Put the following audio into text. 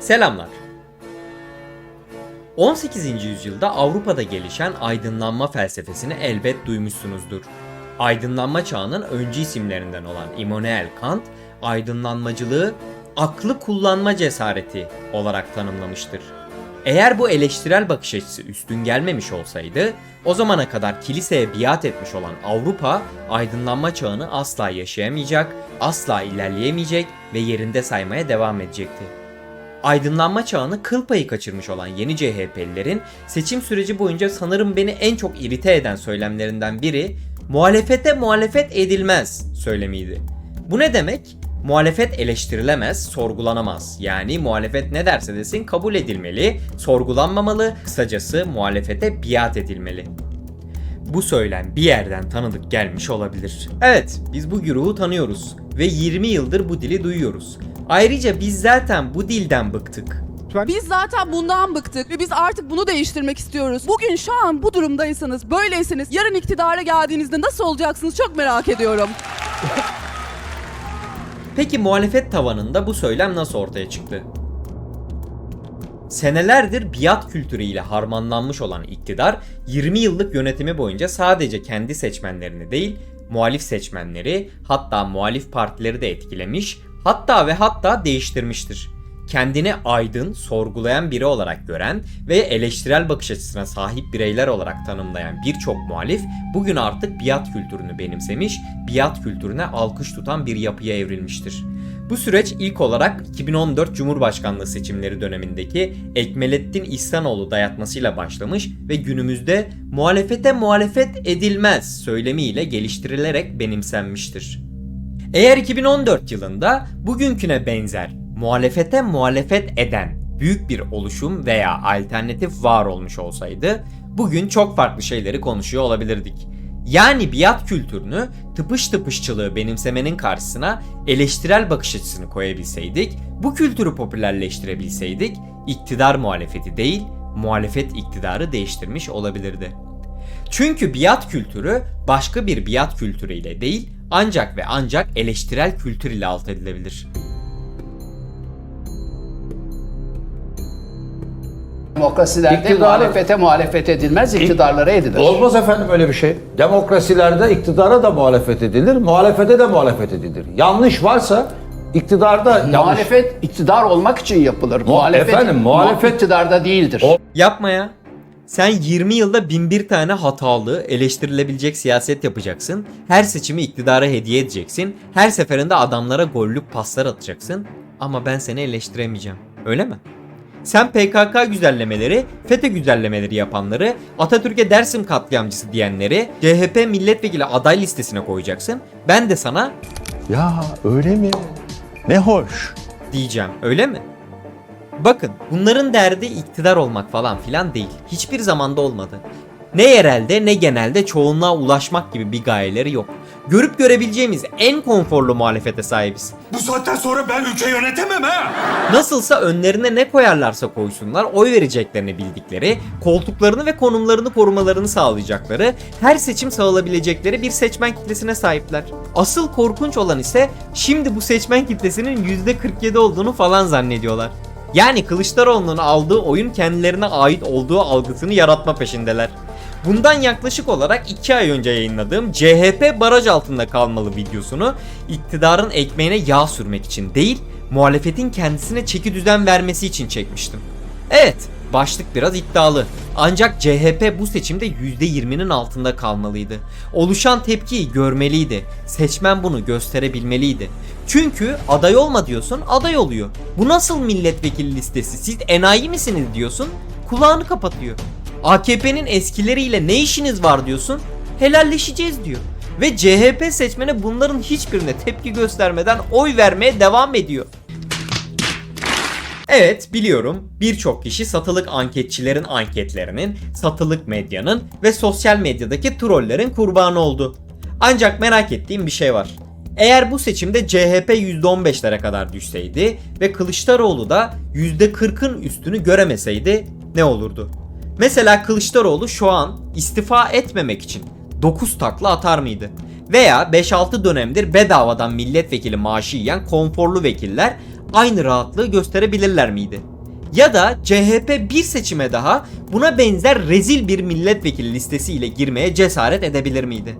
Selamlar. 18. yüzyılda Avrupa'da gelişen aydınlanma felsefesini elbet duymuşsunuzdur. Aydınlanma çağının öncü isimlerinden olan Immanuel Kant, aydınlanmacılığı aklı kullanma cesareti olarak tanımlamıştır. Eğer bu eleştirel bakış açısı üstün gelmemiş olsaydı, o zamana kadar kiliseye biat etmiş olan Avrupa, aydınlanma çağını asla yaşayamayacak, asla ilerleyemeyecek ve yerinde saymaya devam edecekti. Aydınlanma çağını kıl payı kaçırmış olan yeni CHP'lilerin seçim süreci boyunca sanırım beni en çok irite eden söylemlerinden biri muhalefete muhalefet edilmez söylemiydi. Bu ne demek? Muhalefet eleştirilemez, sorgulanamaz. Yani muhalefet ne derse desin kabul edilmeli, sorgulanmamalı, kısacası muhalefete biat edilmeli. Bu söylem bir yerden tanıdık gelmiş olabilir. Evet, biz bu güruhu tanıyoruz ve 20 yıldır bu dili duyuyoruz. Ayrıca biz zaten bu dilden bıktık. Biz zaten bundan bıktık ve biz artık bunu değiştirmek istiyoruz. Bugün şu an bu durumdaysanız, böyleyseniz yarın iktidara geldiğinizde nasıl olacaksınız çok merak ediyorum. Peki muhalefet tavanında bu söylem nasıl ortaya çıktı? Senelerdir biat kültürüyle harmanlanmış olan iktidar 20 yıllık yönetimi boyunca sadece kendi seçmenlerini değil, muhalif seçmenleri, hatta muhalif partileri de etkilemiş, hatta ve hatta değiştirmiştir. Kendini aydın, sorgulayan biri olarak gören ve eleştirel bakış açısına sahip bireyler olarak tanımlayan birçok muhalif bugün artık biat kültürünü benimsemiş, biat kültürüne alkış tutan bir yapıya evrilmiştir. Bu süreç ilk olarak 2014 Cumhurbaşkanlığı seçimleri dönemindeki Ekmelettin İhsanoğlu dayatmasıyla başlamış ve günümüzde muhalefete muhalefet edilmez söylemiyle geliştirilerek benimsenmiştir. Eğer 2014 yılında bugünküne benzer muhalefete muhalefet eden büyük bir oluşum veya alternatif var olmuş olsaydı bugün çok farklı şeyleri konuşuyor olabilirdik. Yani biat kültürünü tıpış tıpışçılığı benimsemenin karşısına eleştirel bakış açısını koyabilseydik, bu kültürü popülerleştirebilseydik, iktidar muhalefeti değil, muhalefet iktidarı değiştirmiş olabilirdi. Çünkü biat kültürü başka bir biat kültürüyle değil, ancak ve ancak eleştirel kültür ile alt edilebilir. Demokrasilerde İktidarı- muhalefete muhalefet edilmez, iktidarlara edilir. Olmaz efendim öyle bir şey. Demokrasilerde iktidara da muhalefet edilir, muhalefete de muhalefet edilir. Yanlış varsa iktidarda yanlış. Muhalefet iktidar olmak için yapılır. Muhalefet, efendim, muhalefet- iktidarda değildir. O- Yapma ya. Sen 20 yılda bin bir tane hatalı, eleştirilebilecek siyaset yapacaksın. Her seçimi iktidara hediye edeceksin. Her seferinde adamlara gollük paslar atacaksın. Ama ben seni eleştiremeyeceğim. Öyle mi? Sen PKK güzellemeleri, FETÖ güzellemeleri yapanları, Atatürk'e Dersim katliamcısı diyenleri CHP milletvekili aday listesine koyacaksın. Ben de sana Ya öyle mi? Ne hoş. diyeceğim. Öyle mi? Bakın bunların derdi iktidar olmak falan filan değil. Hiçbir zamanda olmadı. Ne yerelde ne genelde çoğunluğa ulaşmak gibi bir gayeleri yok. Görüp görebileceğimiz en konforlu muhalefete sahibiz. Bu saatten sonra ben ülke yönetemem ha. Nasılsa önlerine ne koyarlarsa koysunlar oy vereceklerini bildikleri, koltuklarını ve konumlarını korumalarını sağlayacakları, her seçim sağlayabilecekleri bir seçmen kitlesine sahipler. Asıl korkunç olan ise şimdi bu seçmen kitlesinin %47 olduğunu falan zannediyorlar. Yani Kılıçdaroğlu'nun aldığı oyun kendilerine ait olduğu algısını yaratma peşindeler. Bundan yaklaşık olarak 2 ay önce yayınladığım CHP baraj altında kalmalı videosunu iktidarın ekmeğine yağ sürmek için değil, muhalefetin kendisine çeki düzen vermesi için çekmiştim. Evet, başlık biraz iddialı. Ancak CHP bu seçimde %20'nin altında kalmalıydı. Oluşan tepkiyi görmeliydi. Seçmen bunu gösterebilmeliydi. Çünkü aday olma diyorsun, aday oluyor. Bu nasıl milletvekili listesi? Siz enayi misiniz diyorsun, kulağını kapatıyor. AKP'nin eskileriyle ne işiniz var diyorsun, helalleşeceğiz diyor. Ve CHP seçmeni bunların hiçbirine tepki göstermeden oy vermeye devam ediyor. Evet biliyorum birçok kişi satılık anketçilerin anketlerinin, satılık medyanın ve sosyal medyadaki trollerin kurbanı oldu. Ancak merak ettiğim bir şey var. Eğer bu seçimde CHP %15'lere kadar düşseydi ve Kılıçdaroğlu da %40'ın üstünü göremeseydi ne olurdu? Mesela Kılıçdaroğlu şu an istifa etmemek için 9 takla atar mıydı? Veya 5-6 dönemdir bedavadan milletvekili maaşı yiyen konforlu vekiller aynı rahatlığı gösterebilirler miydi? Ya da CHP bir seçime daha buna benzer rezil bir milletvekili listesiyle girmeye cesaret edebilir miydi?